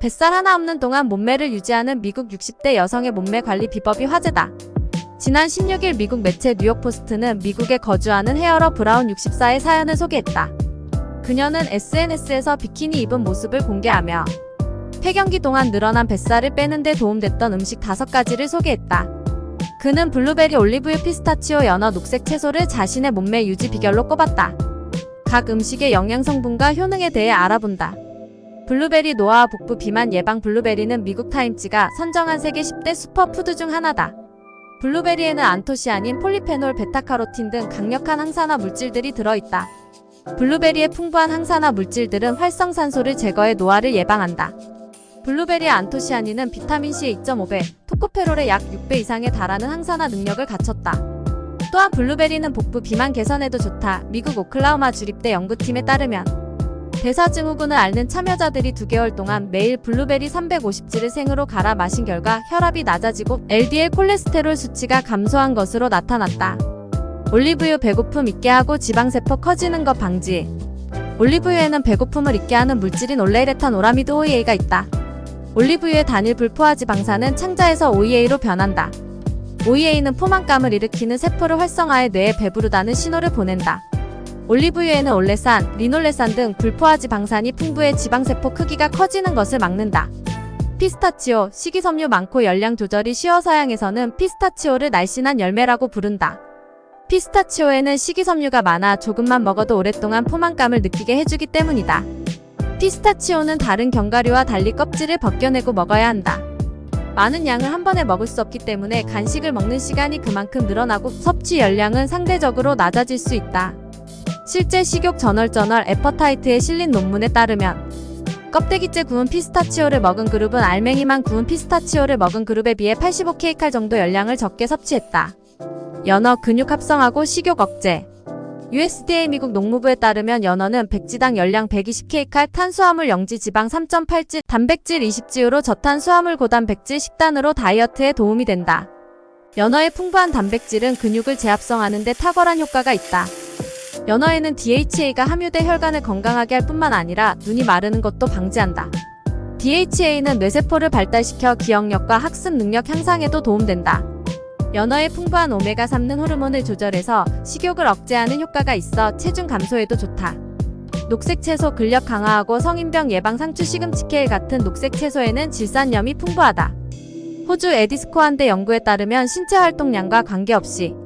뱃살 하나 없는 동안 몸매를 유지하는 미국 60대 여성의 몸매 관리 비법이 화제다. 지난 16일 미국 매체 뉴욕포스트는 미국에 거주하는 헤어러 브라운 64의 사연을 소개했다. 그녀는 SNS에서 비키니 입은 모습을 공개하며 폐경기 동안 늘어난 뱃살을 빼는 데 도움됐던 음식 5가지를 소개했다. 그는 블루베리, 올리브유, 피스타치오, 연어, 녹색 채소를 자신의 몸매 유지 비결로 꼽았다. 각 음식의 영양 성분과 효능에 대해 알아본다. 블루베리 노화 복부 비만 예방 블루베리는 미국 타임지가 선정한 세계 10대 슈퍼푸드 중 하나다. 블루베리에는 안토시아닌, 폴리페놀, 베타카로틴 등 강력한 항산화 물질들이 들어있다. 블루베리의 풍부한 항산화 물질들은 활성산소를 제거해 노화를 예방한다. 블루베리의 안토시아닌은 비타민C의 2.5배, 토코페롤의 약 6배 이상에 달하는 항산화 능력을 갖췄다. 또한 블루베리는 복부 비만 개선에도 좋다. 미국 오클라호마 주립대 연구팀에 따르면 대사증후군을 앓는 참여자들이 2개월 동안 매일 블루베리 350지를 생으로 갈아 마신 결과 혈압이 낮아지고 LDL 콜레스테롤 수치가 감소한 것으로 나타났다. 올리브유 배고픔 잊게 하고 지방세포 커지는 것 방지. 올리브유에는 배고픔을 잊게 하는 물질인 올레이레탄 오라미드 OEA가 있다. 올리브유의 단일 불포화 지 방사는 창자에서 OEA로 변한다. OEA는 포만감을 일으키는 세포를 활성화해 뇌에 배부르다는 신호를 보낸다. 올리브유에는 올레산, 리놀레산 등 불포화지 방산이 풍부해 지방세포 크기가 커지는 것을 막는다. 피스타치오, 식이섬유 많고 열량 조절이 쉬워 서양에서는 피스타치오를 날씬한 열매라고 부른다. 피스타치오에는 식이섬유가 많아 조금만 먹어도 오랫동안 포만감을 느끼게 해주기 때문이다. 피스타치오는 다른 견과류와 달리 껍질을 벗겨내고 먹어야 한다. 많은 양을 한 번에 먹을 수 없기 때문에 간식을 먹는 시간이 그만큼 늘어나고 섭취 열량은 상대적으로 낮아질 수 있다. 실제 식욕 저널저널 에퍼타이트에 실린 논문에 따르면 껍데기째 구운 피스타치오를 먹은 그룹은 알맹이만 구운 피스타치오를 먹은 그룹에 비해 85kcal 정도 열량을 적게 섭취했다. 연어 근육 합성하고 식욕 억제 USDA 미국 농무부에 따르면 연어는 백지당 열량 120kcal, 탄수화물 0지, 지방 3.8지, 단백질 20지로 저탄수화물 고단백질 식단으로 다이어트에 도움이 된다. 연어의 풍부한 단백질은 근육을 재합성하는 데 탁월한 효과가 있다. 연어에는 DHA가 함유돼 혈관을 건강하게 할 뿐만 아니라 눈이 마르는 것도 방지한다. DHA는 뇌세포를 발달시켜 기억력과 학습 능력 향상에도 도움된다. 연어의 풍부한 오메가3는 호르몬을 조절해서 식욕을 억제하는 효과가 있어 체중 감소에도 좋다. 녹색 채소 근력 강화하고 성인병 예방 상추 시금치 케일 같은 녹색 채소에는 질산염이 풍부하다. 호주 에디스코한대 연구에 따르면 신체 활동량과 관계없이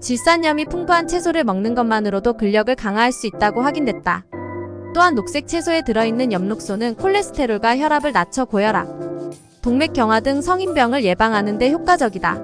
질산염이 풍부한 채소를 먹는 것만으로도 근력을 강화할 수 있다고 확인됐다. 또한 녹색 채소에 들어있는 엽록소는 콜레스테롤과 혈압을 낮춰 고혈압, 동맥경화 등 성인병을 예방하는 데 효과적이다.